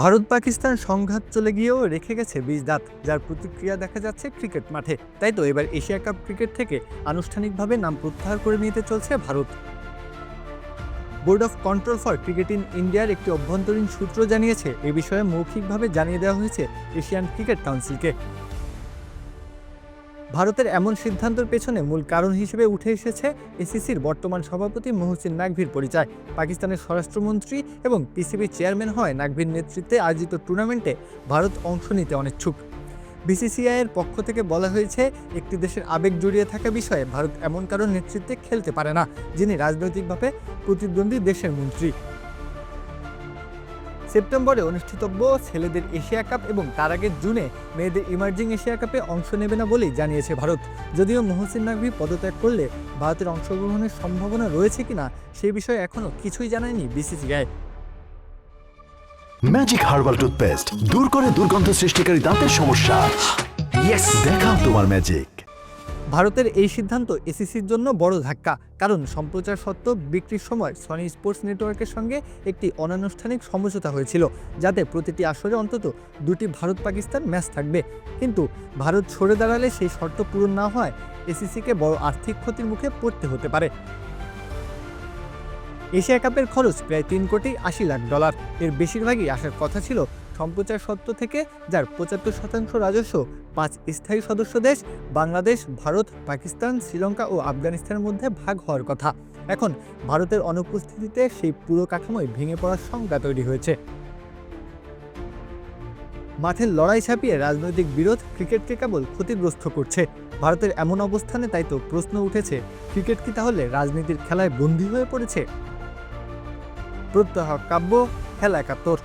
ভারত পাকিস্তান সংঘাত চলে গিয়েও রেখে গেছে বিষ দাঁত, যার প্রতিক্রিয়া দেখা যাচ্ছে ক্রিকেট মাঠে। তাই তো এবার এশিয়া কাপ ক্রিকেট থেকে আনুষ্ঠানিকভাবে নাম প্রত্যাহার করে নিতে চলছে Bharat. Board of control for cricket in ইন্ডিয়ার একটি অভ্যন্তরীণ সূত্র জানিয়েছে, এ বিষয়ে মৌখিকভাবে জানিয়ে দেওয়া হয়েছে এশিয়ান ক্রিকেট কাউন্সিলকে। ভারতের এমন সিদ্ধান্তের পেছনে মূল কারণ হিসেবে উঠে এসেছে এসিসির বর্তমান সভাপতি মহসিন নাকভির পরিচয়। পাকিস্তানের স্বরাষ্ট্রমন্ত্রী এবং পিসিবি চেয়ারম্যান হয় নাকভির নেতৃত্বে আয়োজিত টুর্নামেন্টে ভারত অংশ নিতে অনিচ্ছুক। বিসিসিআইয়ের পক্ষ থেকে বলা হয়েছে, একটি দেশের আবেগ জড়িয়ে থাকা বিষয়ে ভারত এমন কারণ নেতৃত্বে খেলতে পারে না, যিনি রাজনৈতিকভাবে প্রতিদ্বন্দ্বী দেশের মন্ত্রী। সেপ্টেম্বরে অনুষ্ঠিতব্য ছেলেদের এশিয়া কাপ এবং তার আগে জুনে মেয়েদের ইমার্জিং এশিয়া কাপে অংশ নেবে না বলেই জানিয়েছে ভারত। যদিও মহসিন নাকভি পদত্যাগ করলে ভারতের অংশগ্রহণের সম্ভাবনা রয়েছে কিনা সে বিষয়ে এখনও কিছুই জানায়নি বিসিসিআই। ম্যাজিক হার্বাল টুথপেস্ট দূর করে দুর্গন্ধ সৃষ্টিকারী দাঁতের সমস্যা। দেখাও তোমার ম্যাজিক ভারতের এই সিদ্ধান্ত এসিসির জন্য বড় ধাক্কা, কারণ সম্প্রচার সত্ত্বেও বিক্রির সময় সনি স্পোর্টস নেটওয়ার্কের সঙ্গে একটি অনানুষ্ঠানিক সমঝোতা হয়েছিল, যাতে প্রতিটি আসরে অন্তত দুটি ভারত পাকিস্তান ম্যাচ থাকবে। কিন্তু ভারত সরে দাঁড়ালে সেই শর্ত পূরণ না হয়, এসিসিকে বড় আর্থিক ক্ষতির মুখে পড়তে হতে পারে। এশিয়া কাপের খরচ প্রায় তিন কোটি আশি লাখ ডলার। এর বেশিরভাগই আসার কথা ছিল সম্প্রচার সত্ত্ব থেকে, যার পঁচাত্তর শতাংশ রাজস্ব পাঁচ স্থায়ী সদস্য দেশ, বাংলাদেশ, ভারত, পাকিস্তান, শ্রীলঙ্কা ও আফগানিস্তানের মধ্যে ভাগ হওয়ার কথা। এখন ভারতের অনুপস্থিতিতে সেই পুরো কাঠামোই ভেঙে পড়ার শঙ্কা তৈরি হয়েছে। মাঠের লড়াই ছাপিয়ে রাজনৈতিক বিরোধ ক্রিকেটকে কেবল ক্ষতিগ্রস্ত করছে। ভারতের এমন অবস্থানে তাই তো প্রশ্ন উঠেছে, ক্রিকেট কি তাহলে রাজনীতির খেলায় বন্দী হয়ে পড়েছে? প্রত্যহ কাব্য, খেলা একাত্তর।